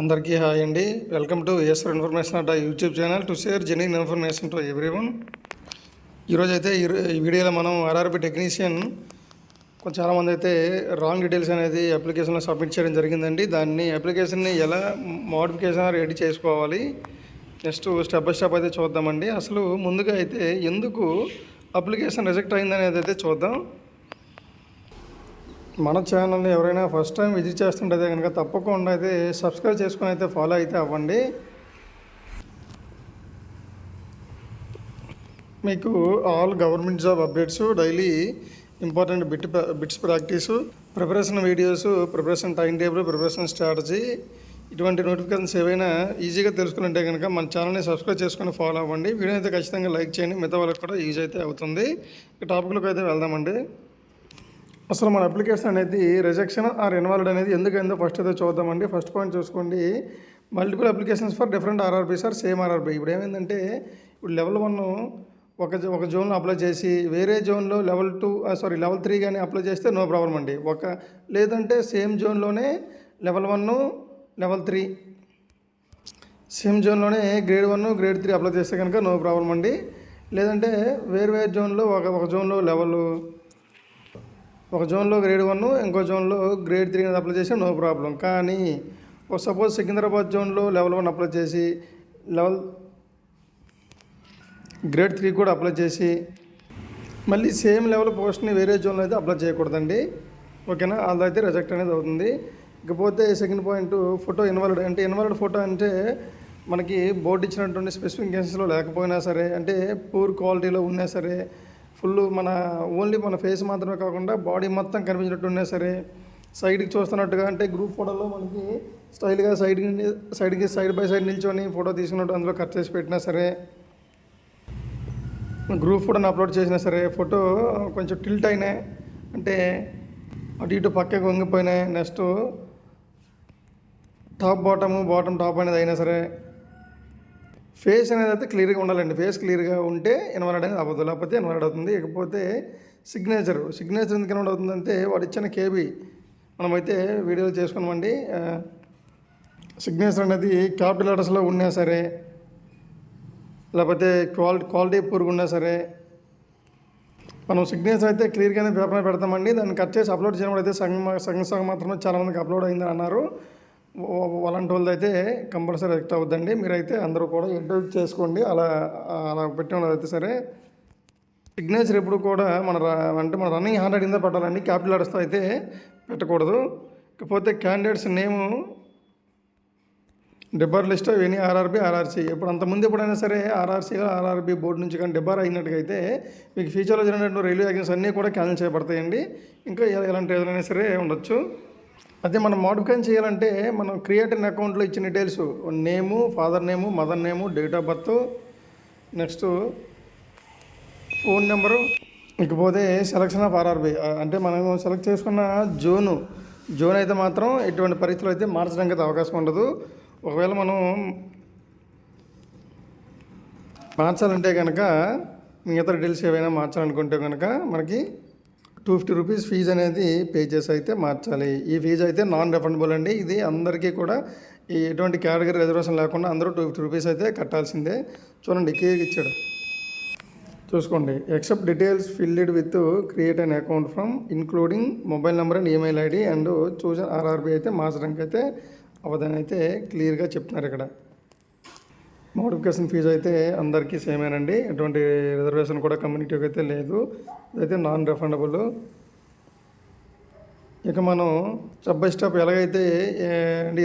అందరికీ హాయ్ అండి. Welcome to SR information at YouTube channel to share genuine information to everyone ఈరోజు అయితే ఈ వీడియోలో మనం ఆర్ఆర్బి టెక్నీషియన్ చాలామంది అయితే రాంగ్ డీటెయిల్స్ అనేది అప్లికేషన్లో సబ్మిట్ చేయడం జరిగిందండి. దాన్ని అప్లికేషన్ని ఎలా మోడిఫికేషన్ రెడీ చేసుకోవాలి? నెక్స్ట్ స్టెప్ బై స్టెప్ అయితే చూద్దామండి. అసలు ముందుగా అయితే ఎందుకు అప్లికేషన్ రిజెక్ట్ అయిందనేది అయితే చూద్దాం. మన ఛానల్ని ఎవరైనా ఫస్ట్ టైం విజిట్ చేస్తుంటే కనుక తప్పకుండా అయితే సబ్స్క్రైబ్ చేసుకొని అయితే ఫాలో అయితే అవ్వండి. మీకు all government job updates daily important bit bits practice preparation videos preparation time table preparation strategy ఇటువంటి నోటిఫికేషన్స్ ఏవైనా ఈజీగా తెలుసుకుంటే కనుక మన ఛానల్ని సబ్స్క్రైబ్ చేసుకొని ఫాలో అవ్వండి. వీడియో అయితే ఖచ్చితంగా లైక్ చేయండి. మిగతా వాళ్ళకి కూడా యూజ్ అయితే అవుతుంది. ఇక టాపిక్లోకి అయితే వెళ్దామండి. అసలు మన అప్లికేషన్ అనేది రిజెక్షన్ ఆర్ ఇన్వాల్వ్డ్ అనేది ఎందుకు అయిందో ఫస్ట్ అయితే చూద్దామండి. ఫస్ట్ పాయింట్ చూసుకోండి. Multiple applications for different RRB sir same RRB ఇప్పుడు ఏమైందంటే ఇప్పుడు లెవెల్ వన్ ఒక ఒక జోన్లో అప్లై చేసి వేరే జోన్లో level two sorry level three కానీ అప్లై చేస్తే నో ప్రాబ్లం అండి. ఒక లేదంటే same జోన్లోనే level one level three same జోన్లోనే grade one grade three apply చేస్తే కనుక నో ప్రాబ్లం అండి. లేదంటే వేరు వేరు జోన్లో ఒక ఒక జోన్లో లెవెల్ ఒక జోన్లో గ్రేడ్ వన్ ఇంకో జోన్లో గ్రేడ్ త్రీ అనేది అప్లై చేస్తే నో ప్రాబ్లం కానీ ఒక సపోజ్ సికింద్రాబాద్ జోన్లో లెవెల్ వన్ అప్లై చేసి లెవెల్ గ్రేడ్ త్రీ కూడా అప్లై చేసి మళ్ళీ సేమ్ లెవెల్ పోస్ట్ని వేరే జోన్లో అయితే అప్లై చేయకూడదండి. ఓకేనా? అదైతే రిజెక్ట్ అనేది అవుతుంది. ఇకపోతే సెకండ్ పాయింట్ ఫోటో ఇన్వాల్వ్డ్ అంటే ఇన్వాల్వ్డ్ ఫోటో అంటే మనకి బోర్డు ఇచ్చినటువంటి స్పెసిఫికేషన్స్లో లేకపోయినా సరే అంటే పూర్ క్వాలిటీలో ఉన్నా సరే ఫుల్ మన ఓన్లీ మన ఫేస్ మాత్రమే కాకుండా బాడీ మొత్తం కనిపించినట్టు ఉన్నా సరే సైడ్కి చూస్తున్నట్టుగా అంటే గ్రూప్ ఫోటోలో మనకి స్టైల్గా సైడ్ సైడ్కి సైడ్ బై సైడ్ నిల్చొని ఫోటో తీసుకున్నట్టు అందులో కట్ చేసి పెట్టినా సరే గ్రూప్ ఫోటోని అప్లోడ్ చేసినా సరే ఫోటో కొంచెం టిల్ట్ అయినాయి అంటే అటు ఇటు పక్కకు వంగిపోయినాయి next top bottom bottom top అనేది అయినా సరే ఫేస్ అనేది అయితే క్లియర్గా ఉండాలండి. ఫేస్ క్లియర్గా ఉంటే ఇన్వాల్వ్ అనేది అవ్వదు. లేకపోతే ఇన్వాల్వ్ అవుతుంది. ఇకపోతే సిగ్నేచర్. సిగ్నేచర్ ఎందుకు ఇన్వాల్వ్ అవుతుందంటే వాడు ఇచ్చిన కేబీ మనమైతే వీడియోలు చేసుకున్నామండి. సిగ్నేచర్ అనేది క్యాపిటల్ లెటర్స్లో ఉన్నా సరే లేకపోతే క్వాలిటీ క్వాలిటీ పూర్గా ఉన్నా సరే మనం సిగ్నేచర్ అయితే క్లియర్గానే పేపర్ పెడతామండి. దాన్ని కట్ చేసి అప్లోడ్ చేయడం అయితే సగం సగం సగం మాత్రమే చాలామందికి అప్లోడ్ అయిందని అన్నారు. అలాంటి వాళ్ళది అయితే కంపల్సరీ ఎక్ట్ అవుద్దండి. మీరైతే అందరూ కూడా ఎడిట్ చేసుకోండి. అలా అలా పెట్టిన అయితే సరే. సిగ్నేచర్ ఎప్పుడు కూడా మన అంటే మన రన్నింగ్ హ్యాండ్ రైటింగ్ పెట్టాలండి. క్యాపిటల్ లెటర్స్తో అయితే పెట్టకూడదు. ఇకపోతే candidates name debar list any RRB RRC. ఇప్పుడు అంతకుముందు ఎప్పుడైనా సరే ఆర్ఆర్సీ ఆర్ఆర్బీ బోర్డు నుంచి కానీ డెబార్ అయినట్టుగైతే మీకు ఫ్యూచర్లో జరిగినటువంటి రైల్వే ఎగ్జామ్స్ అన్నీ కూడా క్యాన్సిల్ చేయబడతాయండి. ఇంకా ఎలాంటి ఏదైనా సరే ఉండొచ్చు. అదే మనం మోడిఫికేషన్ చేయాలంటే మనం క్రియేట్ అకౌంట్లో ఇచ్చిన details name father name mother name date of birth next phone number ఇకపోతే సెలక్షన్ ఆఫ్ ఆర్ఆర్బి అంటే మనం సెలెక్ట్ చేసుకున్న జోను జోన్ అయితే మాత్రం ఎటువంటి పరిస్థితులు అయితే మార్చడానికి అయితే అవకాశం ఉండదు. ఒకవేళ మనం మార్చాలంటే కనుక మిగతా డీటెయిల్స్ ఏవైనా మార్చాలనుకుంటే కనుక మనకి టూ ఫిఫ్టీ రూపీస్ ఫీజు అనేది పే చేసి అయితే మార్చాలి. ఈ ఫీజు అయితే నాన్ రిఫండబుల్ అండి. ఇది అందరికీ కూడా ఈ ఎటువంటి కేటగిరీ రిజర్వేషన్ లేకుండా అందరూ టూ ఫిఫ్టీ రూపీస్ అయితే కట్టాల్సిందే. చూడండి కేక్ ఇచ్చాడు. చూసుకోండి. Except details filled with create an account from including mobile number and email ID and చూసిన ఆర్ఆర్బీ అయితే మార్చడానికి అయితే అవదని అయితే క్లియర్గా చెప్తున్నారు ఇక్కడ. మోడిఫికేషన్ ఫీజు అయితే అందరికీ సేమేనండి ఎటువంటి రిజర్వేషన్ కూడా కమ్యూనిటీకి అయితే లేదు. ఇదైతే నాన్ రిఫండబుల్ ఇక మనం స్టెప్ బై స్టెప్ ఎలాగైతే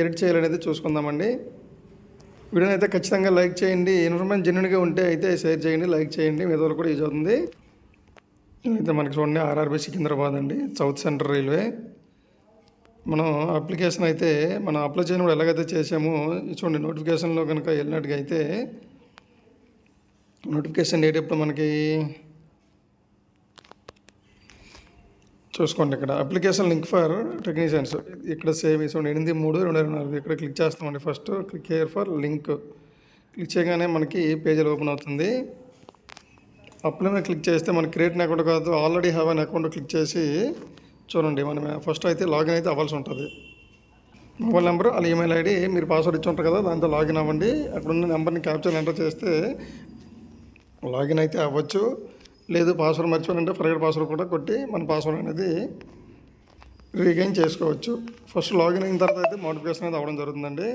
ఎడిట్ చేయాలనేది చూసుకుందామండి. వీడియోని అయితే ఖచ్చితంగా లైక్ చేయండి. ఇన్ఫర్మేషన్ జెన్యున్గా ఉంటే అయితే షేర్ చేయండి లైక్ చేయండి. మీద కూడా యూజ్ అవుతుంది. అయితే మనకి చూడండి ఆర్ఆర్బీ సికింద్రాబాద్ అండి సౌత్ సెంట్రల్ రైల్వే. మనం అప్లికేషన్ అయితే మనం అప్లై చేయడం ఎలాగైతే చేసామో చూడండి నోటిఫికేషన్లో కనుక వెళ్ళినట్టుగా అయితే నోటిఫికేషన్ డేట్ ఎప్పుడు మనకి? చూసుకోండి ఇక్కడ. Application link for technicians. ఇక్కడ సేవ్ చూడండి ఎనిమిది మూడు రెండు ఇరవై నాలుగు. ఇక్కడ క్లిక్ చేస్తామండి first. Click here for link. Click చేయగానే మనకి పేజీలు ఓపెన్ అవుతుంది? అప్లై మీద క్లిక్ చేస్తే మనకి క్రియేట్ అకౌంట్ కాదు already have an account click చేసి చూడండి మనం ఫస్ట్ అయితే లాగిన్ అయితే అవ్వాల్సి ఉంటుంది. మొబైల్ నెంబర్ అలా ఈమెయిల్ ఐడి మీరు పాస్వర్డ్ ఇచ్చి ఉంటారు కదా దాంతో లాగిన్ అవ్వండి. అక్కడ ఉన్న నెంబర్ని క్యాప్చర్ ఎంటర్ చేస్తే లాగిన్ అయితే అవ్వచ్చు. లేదు పాస్వర్డ్ మర్చిపోయాలంటే ఫర్గడ్ పాస్వర్డ్ కూడా కొట్టి మన పాస్వర్డ్ అనేది రీగైన్ చేసుకోవచ్చు. ఫస్ట్ లాగిన్ అయిన తర్వాత అయితే మోటిఫికేషన్ అనేది అవ్వడం జరుగుతుందండి.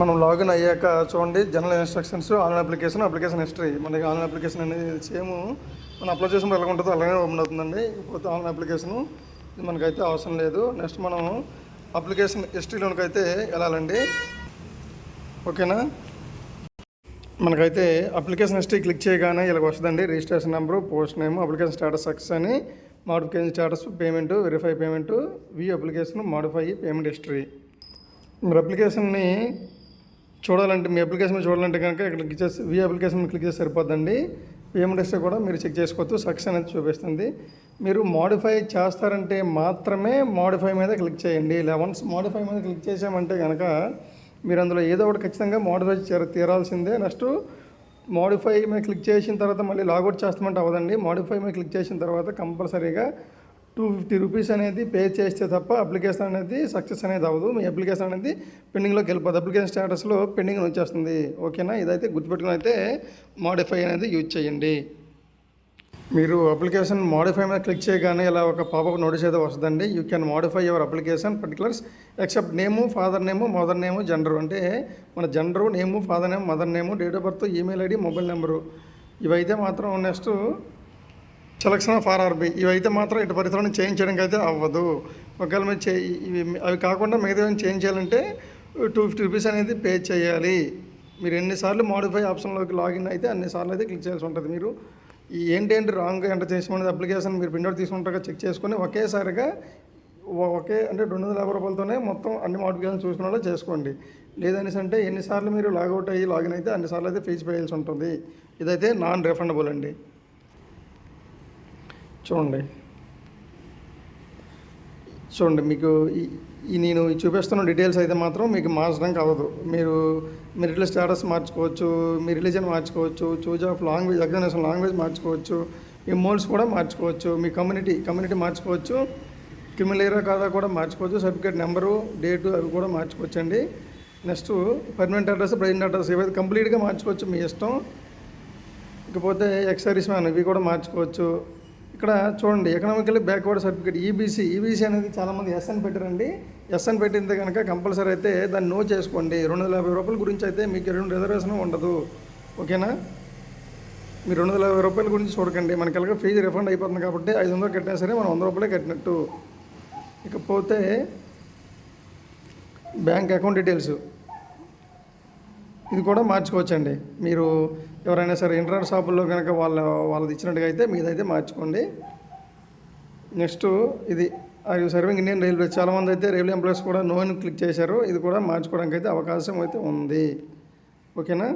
మనం లాగిన్ అయ్యాక చూడండి general instructions online application application history మనకి ఆన్లైన్ అప్లికేషన్ అనేది సేమ్ మనం అప్లై చేసినప్పుడు ఎలా ఉంటుందో అలాగే ఓపెన్ అవుతుందండి. ఇప్పుడు ఆన్లైన్ అప్లికేషన్ ఇది మనకైతే అవసరం లేదు. నెక్స్ట్ మనం అప్లికేషన్ హిస్టరీలోకి అయితే వెళ్ళాలండి. ఓకేనా? మనకైతే అప్లికేషన్ హిస్టరీ క్లిక్ చేయగానే ఇలాగ వస్తుందండి. Registration number post name application status success అని modification status payment verify payment వి అప్లికేషన్ మోడిఫై పేమెంట్ హిస్టరీ. మీరు అప్లికేషన్ని చూడాలంటే మీ అప్లికేషన్ చూడాలంటే కనుక ఇక్కడ క్లిక్ చేసి వ్యూ అప్లికేషన్ క్లిక్ చేసి సరిపోద్దండి. పిఎండిఎస్ కూడా మీరు చెక్ చేసుకోవచ్చు. సక్సెస్ అనేది చూపిస్తుంది. మీరు మోడిఫై చేస్తారంటే మాత్రమే మోడిఫై మీద క్లిక్ చేయండి. లెవెన్స్ మోడిఫై మీద క్లిక్ చేసామంటే కనుక మీరు అందులో ఏదో ఒకటి ఖచ్చితంగా మోడిఫై తీరాల్సిందే. నెక్స్ట్ మోడిఫై మీద క్లిక్ చేసిన తర్వాత మళ్ళీ లాగౌట్ చేస్తామంటే అవ్వదండి. మోడిఫై మీద క్లిక్ చేసిన తర్వాత కంపల్సరీగా టూ ఫిఫ్టీ రూపీస్ అనేది పే చేస్తే తప్ప అప్లికేషన్ అనేది సక్సెస్ అనేది అవ్వదు. మీ అప్లికేషన్ అనేది పెండింగ్లోకి వెళ్ళిపోదు. అప్లికేషన్ స్టేటస్లో పెండింగ్ వచ్చేస్తుంది. ఓకేనా? ఇదైతే గుర్తుపెట్టుకుని అయితే మోడిఫై అనేది యూజ్ చేయండి. మీరు అప్లికేషన్ మోడిఫై మీద క్లిక్ చేయగానే ఇలా ఒక పాపప్ నోటీస్ అయితే వస్తుందండి. You can modify your application particulars except name father name mother name gender. అంటే మన gender name father name mother name date of birth email ID mobile number. ఇవైతే మాత్రం నెక్స్ట్ సెలక్షన్ ఆఫ్ ఆర్ఆర్బి ఇవైతే మాత్రం ఇటు పరిసరాన్ని change చేయడానికి అయితే అవ్వదు. ఒకవేళ మీరు చే ఇవి అవి కాకుండా మిగతా చేంజ్ చేయాలంటే టూ ఫిఫ్టీ రూపీస్ అనేది పే చేయాలి. మీరు ఎన్నిసార్లు మోడిఫై ఆప్షన్లోకి లాగిన్ అయితే అన్నిసార్లు అయితే క్లిక్ చేయాల్సి ఉంటుంది. మీరు ఏంటి ఏంటి రాంగ్ ఎంటర్ చేసిన అప్లికేషన్ మీరు ప్రింట్అవుట్ తీసుకుంటాక చెక్ చేసుకొని ఒకేసారిగా ఒకే అంటే రెండు వందల యాభై రూపాయలతోనే మొత్తం అన్ని మోడిఫికేషన్ చూసుకునేలా చేసుకోండి. లేదనేసి అంటే ఎన్నిసార్లు మీరు లాగౌట్ అయ్యి లాగిన్ అయితే అన్నిసార్లు అయితే ఫీజు పేయాల్సి ఉంటుంది. ఇదైతే నాన్ రిఫండబుల్ అండి. చూడండి. చూడండి మీకు ఈ- నేను చూపిస్తున్న డీటెయిల్స్ అయితే మాత్రం మీకు మార్చడానికి అవ్వదు మీరు మీ రిలీజ్ స్టేటస్ మార్చుకోవచ్చు మీ రిలీజన్ మార్చుకోవచ్చు choose of language examination language మార్చుకోవచ్చు మీ మోల్స్ కూడా మార్చుకోవచ్చు మీ కమ్యూనిటీ కమ్యూనిటీ మార్చుకోవచ్చు క్రిమిలేరా కాదా కూడా మార్చుకోవచ్చు సర్టిఫికేట్ నెంబరు డేటు అవి కూడా మార్చుకోవచ్చు అండి next permanent address present address ఏవైతే కంప్లీట్గా మార్చుకోవచ్చు మీ ఇష్టం. ఇకపోతే ఎక్స్ సర్వీస్ మ్యాన్ ఇవి కూడా మార్చుకోవచ్చు. ఇక్కడ చూడండి economically backward certificate EBC EBC అనేది చాలామంది ఎస్ఎన్ పెట్టారండి. ఎస్ఎన్ పెట్టింది కనుక కంపల్సరీ అయితే దాన్ని నో చేసుకోండి. రెండు వందల యాభై రూపాయల గురించి అయితే మీకు రెండు రిజర్వేషన్ ఉండదు. ఓకేనా? మీరు రెండు వందల యాభై రూపాయల గురించి చూడకండి. మనకి ఎలాగో ఫీజు రిఫండ్ అయిపోతుంది కాబట్టి ఐదు వందలు కట్టినా సరే మనం వంద రూపాయలే కట్టినట్టు. ఇకపోతే బ్యాంక్ అకౌంట్ డీటెయిల్స్ ఇది కూడా మార్చుకోవచ్చండి. మీరు ఎవరైనా సరే ఇంటర్నెట్ షాపుల్లో కనుక వాళ్ళ వాళ్ళది ఇచ్చినట్టుగా అయితే మీదైతే మార్చుకోండి. నెక్స్ట్ ఇది అది సర్వింగ్ ఇండియన్ రైల్వే. చాలామంది అయితే రైల్వే ఎంప్లాయీస్ కూడా నో అని క్లిక్ చేశారు. ఇది కూడా మార్చుకోవడానికి అయితే అవకాశం అయితే ఉంది. ఓకేనా?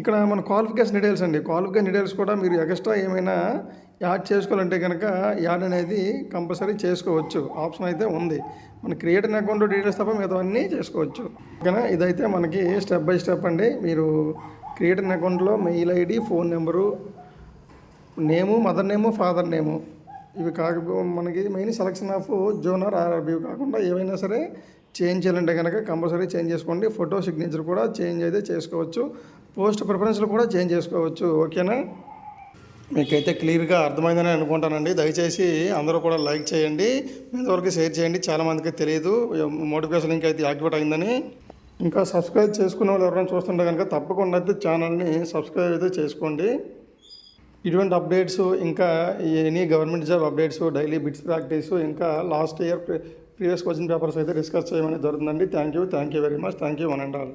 ఇక్కడ మన క్వాలిఫికేషన్ డీటెయిల్స్ అండి. క్వాలిఫికేషన్ డీటెయిల్స్ కూడా మీరు ఎక్స్ట్రా ఏమైనా యాడ్ చేసుకోవాలంటే కనుక యాడ్ అనేది కంపల్సరీ చేసుకోవచ్చు. ఆప్షన్ అయితే ఉంది. మన క్రియేట్ అకౌంట్ డీటెయిల్స్ తప్ప మిగతా అన్నీ చేసుకోవచ్చు. ఓకేనా? ఇదైతే మనకి స్టెప్ బై స్టెప్ అండి. మీరు క్రియేట్ అకౌంట్లో mail ID phone number name mother name father name. ఇవి కాకపో మనకి main selection of zonal RRB కాకుండా ఏవైనా సరే చేంజ్ చేయాలంటే కనుక కంపల్సరీ చేంజ్ చేసుకోండి. ఫోటో సిగ్నేచర్ కూడా చేంజ్ అయితే చేసుకోవచ్చు. పోస్ట్ ప్రిఫరెన్స్లు కూడా చేంజ్ చేసుకోవచ్చు. ఓకేనా? మీకైతే క్లియర్గా అర్థమైందని అనుకుంటానండి. దయచేసి అందరూ కూడా లైక్ చేయండి. ఇంతవరకు షేర్ చేయండి. చాలామందికి తెలియదు. మోటివేషన్ లింక్ అయితే యాక్టివేట్ అయిందని. ఇంకా సబ్స్క్రైబ్ చేసుకున్న వాళ్ళు ఎవరైనా చూస్తుంటే కనుక తప్పకుండా అయితే ఛానల్ని సబ్స్క్రైబ్ అయితే చేసుకోండి. ఇటువంటి అప్డేట్స్ ఇంకా any government job updates daily bits practice ఇంకా last year previous question papers అయితే డిస్కస్ చేయమని జరుగుతుందండి. Thank you. Thank you very much. Thank you one and all.